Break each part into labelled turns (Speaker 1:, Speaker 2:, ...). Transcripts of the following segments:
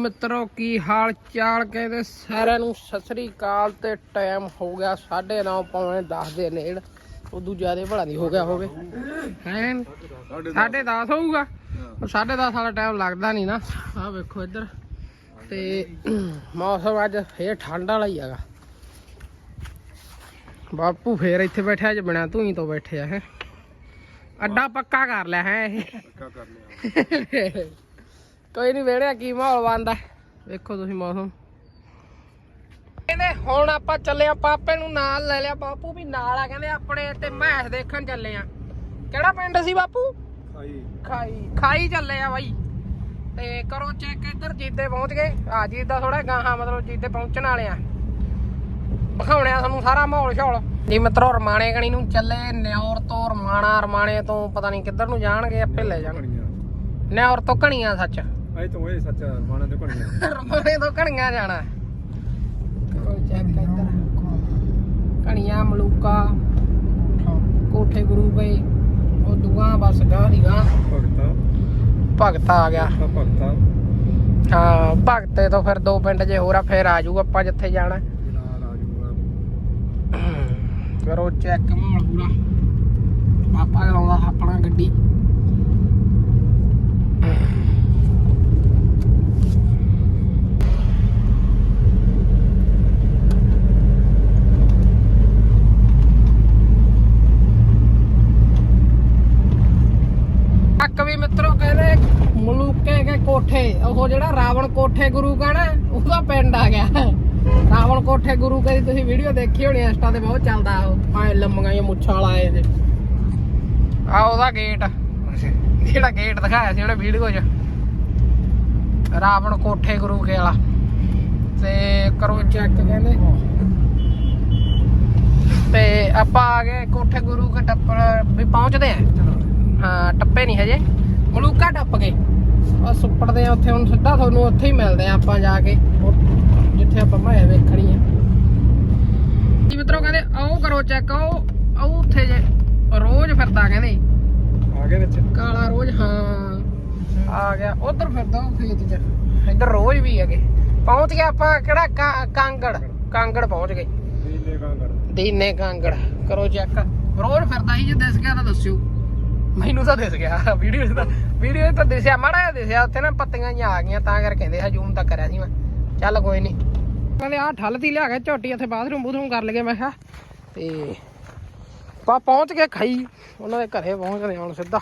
Speaker 1: ਮਿੱਤਰੋ ਕੀ ਹਾਲ ਚਾਲ ਕਹਿੰਦੇ? ਸਾਰਿਆਂ ਨੂੰ ਸਤਿ ਸ੍ਰੀ ਅਕਾਲ ਤੇ ਟਾਈਮ ਹੋ ਗਿਆ 9:30 ਪੌਣੇ 10 ਦੇ ਨੇੜ। ਉਦੋਂ ਜ਼ਿਆਦਾ ਭਲਾ ਨਹੀਂ ਹੋ ਗਿਆ ਹੋਵੇ। ਹੈ? 10:30 ਹੋਊਗਾ? ਉਹ 10:30 ਵਾਲਾ ਟਾਈਮ ਲੱਗਦਾ ਨਹੀਂ ਨਾ। ਆਹ ਵੇਖੋ ਇੱਧਰ। ਤੇ ਮੌਸਮ ਅੱਜ ਫੇਰ ਠੰਡ ਵਾਲਾ ਹੀ ਹੈਗਾ। ਬਾਪੂ ਫੇਰ ਇੱਥੇ ਬੈਠਿਆ ਅੱਜ ਬਿਨਾ ਤੂੰ ਹੀ ਤੋਂ ਬੈਠਿਆ ਹੈ। ਅੱਡਾ ਪੱਕਾ ਕਰ ਲਿਆ ਹੈ ਇਹ। ਕੋਈ ਨਹੀਂ ਵੇੜਿਆ ਕੀ ਮਾਹੌਲ ਬਣਦਾ। ਵੇਖੋ ਤੁਸੀਂ ਮੌਸਮ। ਕਹਿੰਦੇ ਹੁਣ ਆਪਾਂ ਚੱਲੇ ਆ ਪਾਪੇ ਨੂੰ ਨਾਲ ਲੈ ਲਿਆ। ਬਾਪੂ ਵੀ ਨਾਲ ਆ ਕਹਿੰਦੇ ਆਪਣੇ ਤੇ ਮੈਚ ਦੇਖਣ ਚੱਲੇ ਆ। ਕਿਹੜਾ ਪਿੰਡ ਸੀ ਬਾਪੂ? ਖਾਈ। ਖਾਈ। ਚੱਲੇ ਆ ਬਾਈ। ਤੇ ਕਰੋ ਚੈੱਕ ਇੱਧਰ ਜੀਦੇ ਪਹੁੰਚ ਗਏ। ਆ ਜੀਦਾ ਥੋੜਾ ਗਾਹਾਂ ਮਤਲਬ ਜੀਦੇ ਪਹੁੰਚਣ ਵਾਲੇ ਆ। ਵਿਖਾਉਣੇ ਆ ਤੁਹਾਨੂੰ ਸਾਰਾ ਮਾਹੌਲ ਸ਼ੌਲ। ਜੀ ਮਿੱਤਰੋ ਰਮਾਣੇ ਗਣੀ ਨੂੰ ਚੱਲੇ ਨਿਉਰ ਤੋਂ ਰਮਾਣਾ ਰਮਾਣੇ ਤੋਂ ਪਤਾ ਨਹੀਂ ਕਿੱਧਰ ਨੂੰ ਜਾਣਗੇ ਆਪੇ ਲੈ ਜਾਣ। ਨਿਉਰ ਤੋਂ ਘਣੀਆਂ ਸੱਚ।
Speaker 2: ਅਜੇ ਤੋਂ ਇਹ ਸੱਚ ਮਾਣਾ ਦੇ ਘਣੀਆਂ
Speaker 1: ਰਮਾਣੇ ਤੋਂ ਘਣੀਆਂ ਜਾਣਾ। ਕਰੋ ਚੈੱਕ ਇੱਧਰ। ਘਣੀਆਂ ਮਲੂਕਾ ਕੋਠੇ ਗੁਰੂ ਗਏ ਉਹ ਦੁਆ ਬਸ ਗਾਂ ਦੀ ਗਾਂ
Speaker 2: ਭਗਤਾ।
Speaker 1: ਭਗਤ ਆ ਗਿਆ।
Speaker 2: ਭਗਤਾ
Speaker 1: ਹਾਂ ਭਗਤੇ ਤੋਂ ਫਿਰ ਦੋ ਪਿੰਡ ਜੇ ਹੋਰ ਆ ਫਿਰ ਆ ਜਾਊ ਆਪਾਂ ਜਿੱਥੇ ਜਾਣਾ।
Speaker 2: ਜਲਾਲ ਆ ਜੂਗਾ
Speaker 1: ਕਰੋ ਚੈੱਕ ਮਾਹੌਲ ਪੂਰਾ। ਪਾਪਾ ਚਲਾਉਂਦਾ ਆਪਣਾ ਗੱਡੀ। ਅੱਕ ਵੀ ਮਿੱਤਰੋ ਕਹਿੰਦੇ ਮਲੂਕੇ ਕੇ ਕੋਠੇ, ਉਹ ਜਿਹੜਾ ਰਾਵਣ ਕੋਠੇ ਗੁਰੂ ਕਾ ਉਹਦਾ ਪਿੰਡ ਆ ਗਿਆ। ਰਾਵਣ ਕੋਠੇ ਗੁਰੂ ਕਾ ਤੁਸੀਂ ਵੀਡੀਓ ਦੇਖੀ ਹੋਣੀ, ਇੰਸਟਾ ਤੇ ਬਹੁਤ ਚੱਲਦਾ ਉਹ ਐ ਲੰਮੀਆਂ ਜਿਹੀਆਂ ਮੁੱਛਾਂ ਵਾਲਾ ਇਹ ਆ ਉਹਦਾ ਗੇਟ ਜਿਹੜਾ ਗੇਟ ਦਿਖਾਇਆ ਸੀ ਉਹਨੇ ਵੀਡੀਓ 'ਚ। ਰਾਵਣ ਕੋਠੇ ਗੁਰੂ ਕੇ ਵਾਲਾ। ਤੇ ਕਰੋ ਚੈੱਕ ਕਹਿੰਦੇ। ਤੇ ਆਪਾਂ ਆ ਗਏ ਕੋਠੇ ਗੁਰੂ ਕੇ ਟੱਪਰ, ਵੀ ਪਹੁੰਚਦੇ ਆ। ਹਾਂ ਟੱਪੇ ਨਹੀਂ ਹਜੇ। ਮਲੂਕਾ ਟੱਪ ਗਏ। ਆ ਸੁੱਪੜਦੇ ਆ ਉੱਥੇ ਹੁਣ ਸਿੱਧਾ ਤੁਹਾਨੂੰ ਉੱਥੇ ਹੀ ਮਿਲਦੇ ਆ ਆਪਾਂ ਜਾ ਕੇ ਜਿੱਥੇ ਆਪਾਂ ਮੈਂ ਵੇਖਣੀ ਆ। ਜੀ ਮਿੱਤਰੋ ਕਹਿੰਦੇ ਆਓ ਕਰੋ ਚੈੱਕ ਆਓ ਆਓ ਉੱਥੇ ਜੇ ਰੋਜ਼ ਫਿਰਦਾ ਕਹਿੰਦੇ।
Speaker 2: ਆ ਵਿੱਚ।
Speaker 1: ਕਾਲਾ ਰੋਜ਼ ਹਾਂ। ਆ ਗਿਆ ਉਧਰ ਫਿਰਦਾ ਖੇਤ 'ਚ। ਇੱਧਰ ਰੋਜ਼ ਵੀ ਹੈਗੇ। ਪਹੁੰਚ ਗਏ ਆਪਾਂ ਕਿਹੜਾ ਕਾਂਗੜ। ਕਾਂਗੜ ਪਹੁੰਚ ਗਏ।
Speaker 2: ਨੀਲੇ ਕਾਂਗੜ।
Speaker 1: ਦੀਨੇ ਕਾਂਗੜ। ਕਰੋ ਚੈੱਕ ਰੋਜ਼ ਫਿਰਦਾ ਸੀ ਜੇ ਦਿਸ ਗਿਆ ਤਾਂ ਦੱਸਿਓ। ਮੈਨੂੰ ਤਾਂ ਦਿਸ ਗਿਆ ਵੀਡੀਓ 'ਚ ਤਾਂ, ਵੀਡੀਓ 'ਚ ਤਾਂ ਦਿਸਿਆ, ਮਾੜਾ ਜਿਹਾ ਦਿਸਿਆ, ਉੱਥੇ ਨਾ ਪੱਤੀਆਂ ਜਿਹੀਆਂ ਆ ਗਈਆਂ, ਤਾਂ ਕਰਕੇ ਕਹਿੰਦੇ ਹਜੂਮ ਤਾਂ ਕਰਿਆ ਸੀ ਮੈਂ। ਚੱਲ ਕੋਈ ਨਹੀਂ ਕਹਿੰਦੇ ਆਹ ਠੱਲ ਲਿਆ ਕੇ ਝੋਟੀ ਇੱਥੇ ਬਾਥਰੂਮ ਬੂਥਰੂਮ ਕਰ ਲਗੇ ਮੈਂ ਕਿਹਾ। ਤੇ ਪਾ ਪਹੁੰਚ ਕੇ ਖਾਈ, ਉਹਨਾਂ ਦੇ ਘਰੇ ਪਹੁੰਚਦੇ ਹੁਣ ਸਿੱਧਾ।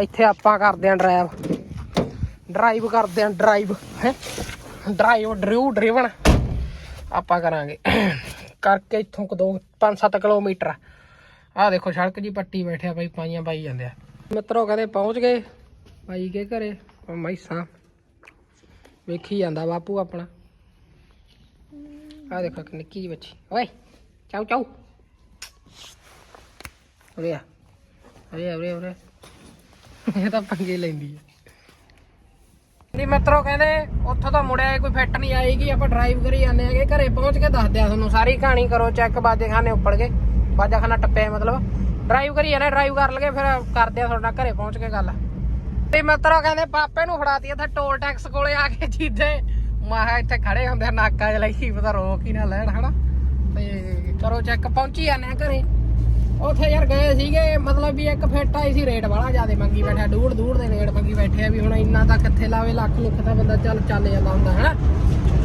Speaker 1: ਇੱਥੇ ਆਪਾਂ ਕਰਦੇ ਆਂ ਡਰਾਈਵ ਡਰਾਈਵ ਕਰਦੇ ਆਂ ਡਰਾਈਵ ਹੈ? ਡਰਾਈਵ ਡਰਿਊ ਡਰਿਵਨ ਆਪਾਂ ਕਰਾਂਗੇ। ਕਰਕੇ ਇੱਥੋਂ ਕੋ 2 5-7 ਕਿਲੋਮੀਟਰ। ਆਹ ਦੇਖੋ ਸੜਕ ਜੀ ਪੱਟੀ ਬੈਠਿਆ ਬਾਈ ਪਾਈਆਂ ਪਾਈ ਜਾਂਦੇ ਆ। ਮਿੱਤਰੋ ਕਹਿੰਦੇ ਪਹੁੰਚ ਗਏ? ਬਾਈ ਕੇ ਘਰੇ? ਉਹ ਮੈਸਾਂ ਵੇਖੀ ਜਾਂਦਾ ਬਾਪੂ ਆਪਣਾ। ਆਹ ਦੇਖੋ ਇੱਕ ਨਿੱਕੀ ਜਿਹੀ ਬੱਚੀ ਓਏ ਚਾਉ ਚਾਉ। ਉਰੇ ਆ। ਉਰੇ ਆ, ਉਰੇ ਆ, ਉਰੇ ਆ। ਇਹ ਤਾਂ ਪੰਗੇ ਲੈਂਦੀ ਹੈ ਨਹੀਂ ਮਿੱਤਰੋ ਕਹਿੰਦੇ ਉੱਥੋਂ ਤਾਂ ਮੁੜਿਆ ਕੋਈ ਫਿੱਟ ਨਹੀਂ ਆਏਗੀ। ਆਪਾਂ ਡਰਾਈਵ ਕਰੀ ਜਾਂਦੇ ਆਗੇ ਘਰੇ ਪਹੁੰਚ ਕੇ ਦੱਸਦੇ ਆ ਤੁਹਾਨੂੰ। ਸਾਰੀ ਕਹਾਣੀ ਕਰੋ ਚੈੱਕ ਬਾਜੇ ਖਾਨੇ ਉੱਪਰ ਕੇ ਬਾਜਾ ਖਾਨਾ ਟੱਪਿਆ ਮਤਲਬ। ਡਰਾਈਵ ਕਰੀ ਜਾਂਦੇ ਡਰਾਈਵ ਕਰ ਲਗੇ, ਫਿਰ ਕਰਦੇ ਆ ਤੁਹਾਡਾ ਘਰੇ ਪਹੁੰਚ ਕੇ ਗੱਲ। ਤੇ ਮਿੱਤਰੋ ਕਹਿੰਦੇ ਪਾਪੇ ਨੂੰ ਫੜਾਤੀ ਇੱਥੇ ਟੋਲ ਟੈਕਸ ਕੋਲੇ ਆ ਕੇ ਜੀਦੇ ਮਾਹ ਇੱਥੇ ਖੜੇ ਹੁੰਦੇ ਆ, ਨਾਕਾ ਜਿਹਾ ਲਈ ਪਤਾ ਰੋਕ ਹੀ ਨਾ ਲੈਣ, ਹਨਾ। ਤੇ ਕਰੋ ਚੈੱਕ ਪਹੁੰਚੀ ਜਾਂਦੇ ਆ ਘਰੇ। ਉੱਥੇ ਯਾਰ ਗਏ ਸੀਗੇ, ਮਤਲਬ ਵੀ ਇੱਕ ਫਿੱਟ ਆਈ ਸੀ, ਰੇਟ ਵਾਲਾ ਜ਼ਿਆਦਾ ਮੰਗੀ ਬੈਠਾ ਦੂਰ ਦੂਰ ਦੇ ਰੇਟ ਮੰਗੀ ਬੈਠੇ ਆ ਵੀ ਹੁਣ ਇੰਨਾ ਤਾਂ ਕਿੱਥੇ ਲਾਵੇ, ਲੱਖ ਲੁੱਖ ਦਾ ਬੰਦਾ ਚੱਲ ਚੱਲ ਜਾਂਦਾ ਹੁੰਦਾ, ਹਨਾ।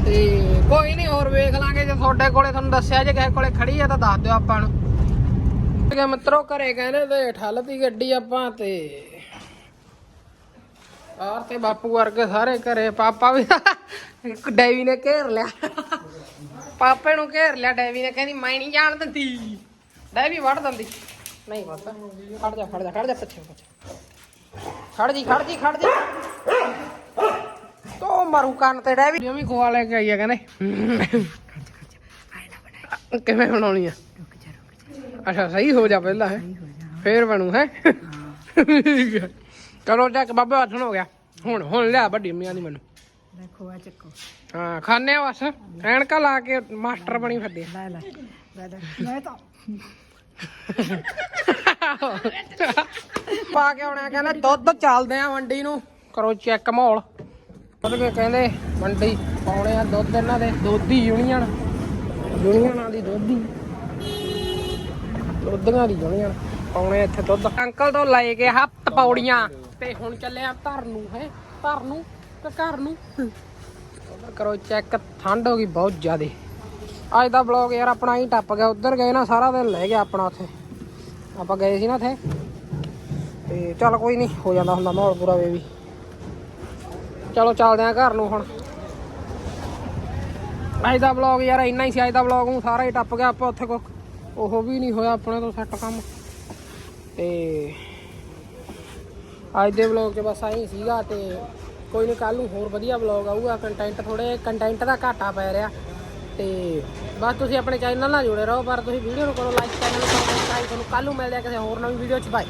Speaker 1: ਤੇ ਕੋਈ ਨਹੀਂ ਹੋਰ ਵੇਖ ਲਾਂਗੇ, ਜੇ ਤੁਹਾਡੇ ਕੋਲੇ ਤੁਹਾਨੂੰ ਦੱਸਿਆ, ਜੇ ਕਿਸੇ ਕੋਲੇ ਖੜੀ ਆ ਤਾਂ ਦੱਸ ਦਿਓ ਆਪਾਂ ਨੂੰ। ਹੈ ਮਿੱਤਰੋ ਘਰੇ ਕਹਿੰਦੇ ਤੇ ਠੱਲਤੀ ਗੱਡੀ ਆਪਾਂ ਤੇ। ਆਰ ਤੇ ਬਾਪੂ ਵਰਗੇ ਸਾਰੇ ਘਰੇ ਪਾਪਾ ਵੀ ਇੱਕ ਡੈਵੀ ਨੇ ਘੇਰ ਲਿਆ। ਪਾਪੇ ਨੂੰ ਘੇਰ ਲਿਆ ਡੈਵੀ ਨੇ ਕਹਿੰਦੀ ਮੈਂ ਨਹੀਂ ਜਾਣ ਦਿੰਦੀ। ਡੈਵੀ ਵੜ ਦਿੰਦੀ। ਨਹੀਂ ਬਸ ਖੜ ਜਾ ਖੜ ਜਾ ਖੜ ਜਾ ਪਿੱਛੇ ਪਿੱਛੇ। ਖੜ ਜੀ ਖੜ ਜੀ ਖੜ ਜੀ। ਤੋ ਮਾਰੂ ਕੰਨ ਤੇ ਡੈਵੀ। ਵੀ ਖਵਾ ਲੈ ਕੇ ਆਈ ਆ ਕਹਿੰਦੇ। ਕਿਵੇਂ ਬਣਾਉਣੀ ਆ? ਅੱਛਾ ਸਹੀ ਹੋ ਜਾ ਪਹਿਲਾਂ ਹੈ? ਫੇਰ ਬਣੂ ਹੈ? ਚਲੋ ਚੱਕ ਬਾਬਾ ਹੱਥਣ ਹੋ ਗਿਆ। ਹੁਣ ਹੁਣ ਲਿਆ ਵੱਡੀ ਮੀਆਂ ਦੀ ਮੈਨੂੰ।
Speaker 3: ਦੇਖੋ ਆ ਚੱਕੋ।
Speaker 1: ਹਾਂ ਖਾਣੇ ਆ ਬਸ? ਐਨਕਾ ਲਾ ਕੇ ਮਾਸਟਰ ਬਣੀ ਫਿਰਦੇ ਆ।
Speaker 3: ਲੈ ਲੈ ਲੈ ਲੈ ਮੈਂ ਤਾਂ।
Speaker 1: ਪਾ ਕੇ ਆਉਣਾ ਕਹਿੰਦਾ ਦੁੱਧ ਚੱਲਦੇ ਆ ਮੰਡੀ ਨੂੰ। ਕਰੋ ਚੈੱਕ ਮਾਹੌਲ। ਉਹਦੇ ਕੇ ਕਹਿੰਦੇ ਮੰਡੀ ਪਾਉਣੇ ਆ ਦੁੱਧ ਇਹਨਾਂ ਦੇ ਦੋਧੀ ਯੂਨੀਅਨ। ਯੂਨੀਅਨਾਂ ਦੀ ਦੋਧੀ। ਦੁੱਧੀਆਂ ਦੀ ਯੂਨੀਅਨ ਪਾਉਣੇ ਇੱਥੇ ਦੁੱਧ। ਅੰਕਲ ਤੋਂ ਲੈ ਕੇ ਹੱਥ ਪੌੜੀਆਂ। ਤੇ ਹੁਣ ਚੱਲੇ ਆ ਧਰ ਨੂੰ, ਹੈ? ਧਰ ਨੂੰ ਤੇ ਘਰ ਨੂੰ? ਉਧਰ ਕਰੋ ਚੈੱਕ ਠੰਡ ਹੋ ਗਈ ਬਹੁਤ ਜ਼ਿਆਦੇ। ਅੱਜ ਦਾ ਬਲੌਗ ਯਾਰ ਆਪਣਾ ਹੀ ਟੱਪ ਗਿਆ। ਉਧਰ ਗਏ ਨਾ, ਸਾਰਾ ਦਿਨ ਲੈ ਗਿਆ ਆਪਣਾ ਉੱਥੇ। ਆਪਾਂ ਗਏ ਸੀ ਨਾ ਉੱਥੇ। ਤੇ ਚੱਲ ਕੋਈ ਨਹੀਂ ਹੋ ਜਾਂਦਾ ਹੁੰਦਾ ਮਾਹੌਲ ਪੂਰਾ ਵੇ ਵੀ। ਚਲੋ ਚੱਲਦੇ ਆ ਘਰ ਨੂੰ ਹੁਣ। ਅੱਜ ਦਾ ਵਲੌਗ ਯਾਰ ਇੰਨਾ ਹੀ ਸੀ, ਅੱਜ ਦਾ ਵਲੌਗ ਨੂੰ ਸਾਰਾ ਹੀ ਟੱਪ ਗਿਆ ਆਪਾਂ ਉੱਥੇ ਕੋ ਉਹ ਵੀ ਨਹੀਂ ਹੋਇਆ ਆਪਣੇ ਤੋਂ ਸੈੱਟ ਕੰਮ। ਤੇ ਅੱਜ ਦੇ ਵਲੌਗ 'ਚ ਬਸ ਆਹੀ ਸੀਗਾ ਤੇ ਕੋਈ ਨਹੀਂ ਕੱਲ ਨੂੰ ਹੋਰ ਵਧੀਆ ਵਲੌਗ ਆਊਗਾ ਕੰਟੈਂਟ ਥੋੜੇ ਕੰਟੈਂਟ ਦਾ ਘਾਟਾ ਪੈ ਰਿਹਾ। ਤੇ ਬਸ ਤੁਸੀਂ ਆਪਣੇ ਚੈਨਲ ਨਾਲ ਜੁੜੇ ਰਹੋ, ਪਰ ਤੁਸੀਂ ਵੀਡੀਓ ਨੂੰ ਕਰੋ ਲਾਈਕ ਚੈਨਲ ਨੂੰ ਸਬਸਕ੍ਰਾਈਬ ਤੁਹਾਨੂੰ ਕੱਲ ਨੂੰ ਮਿਲਦੇ ਆ ਕਿਸੇ ਹੋਰ ਨਵੀਂ ਵੀਡੀਓ 'ਚ। ਬਾਏ